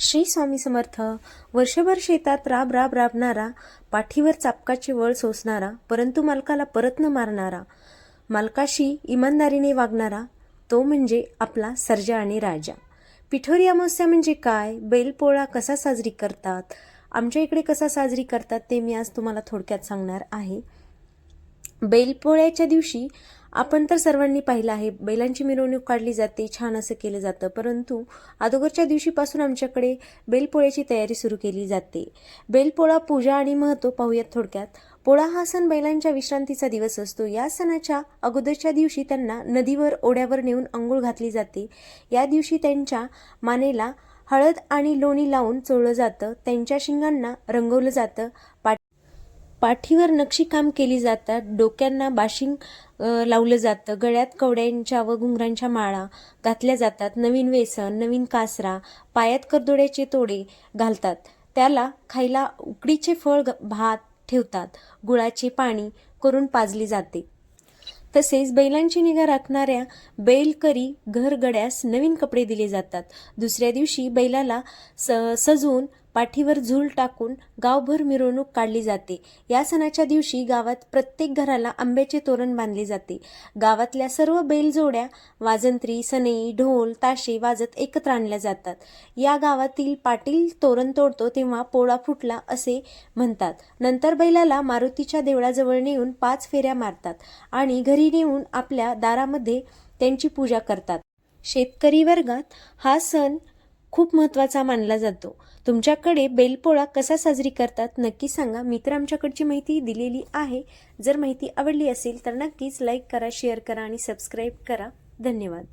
श्री स्वामी समर्थ. वर्षभर शेतात राब राब राबणारा पाठीवर चापकाची वळ सोसणारा परंतु मालकाला परत न मारणारा मालकाशी इमानदारीने वागणारा तो म्हणजे आपला सर्जा आणि राजा. पिठोरी अमावस्या म्हणजे काय? बैलपोळा कसा साजरी करतात? आमच्या इकडे कसा साजरी करतात ते मी आज तुम्हाला थोडक्यात सांगणार आहे. बैलपोळ्याच्या दिवशी आपण तर सर्वांनी पाहिलं आहे बैलांची मिरवणूक काढली जाते छान असं केलं जातं. परंतु अगोदरच्या दिवशीपासून आमच्याकडे बैलपोळ्याची तयारी सुरू केली जाते. बैलपोळा पूजा आणि महत्त्व पाहूयात थोडक्यात. पोळा हा सण बैलांच्या विश्रांतीचा दिवस असतो. या सणाच्या अगोदरच्या दिवशी त्यांना नदीवर ओढ्यावर नेऊन अंघोळ घातली जाते. या दिवशी त्यांच्या मानेला हळद आणि लोणी लावून चोळलं जातं. त्यांच्या शिंगांना रंगवलं जातं. पाट पाठीवर नक्षीकाम केली जातात डोक्यांना बाशिंग लावलं जातं गळ्यात कवड्यांच्या व घुंगरांच्या माळा घातल्या जातात नवीन वेसन नवीन कासरा पायात करदोड्याचे तोडे घालतात त्याला खायला उकडीचे फळ ग- भात ठेवतात गुळाचे पाणी करून पाजली जाते. तसेच बैलांची निगा राखणाऱ्या बैलकरी घरगड्यास नवीन कपडे दिले जातात. दुसऱ्या दिवशी बैलाला स सजवून पाठीवर झूल टाकून गावभर मिरवणूक काढली जाते. या सणाच्या दिवशी गावात प्रत्येक घराला आंब्याचे तोरण बांधले जाते. गावातल्या सर्व बैलजोड्या वाजंत्री सनई ढोल ताशे वाजत एकत्र आणल्या जातात. या गावातील पाटील तोरण तोडतो तेव्हा पोळा फुटला असे म्हणतात. नंतर बैलाला मारुतीच्या देवळाजवळ नेऊन पाच फेऱ्या मारतात आणि घरी नेऊन आपल्या दारामध्ये त्यांची पूजा करतात. शेतकरी वर्गात हा सण खूप महत्त्वाचा मानला जातो. तुमच्याकडे बेलपोळा कसा साजरी करतात नक्की सांगा. मी तर आमच्याकडची माहिती दिलेली आहे. जर माहिती आवडली असेल तर नक्कीच लाईक करा शेअर करा आणि सबस्क्राईब करा. धन्यवाद.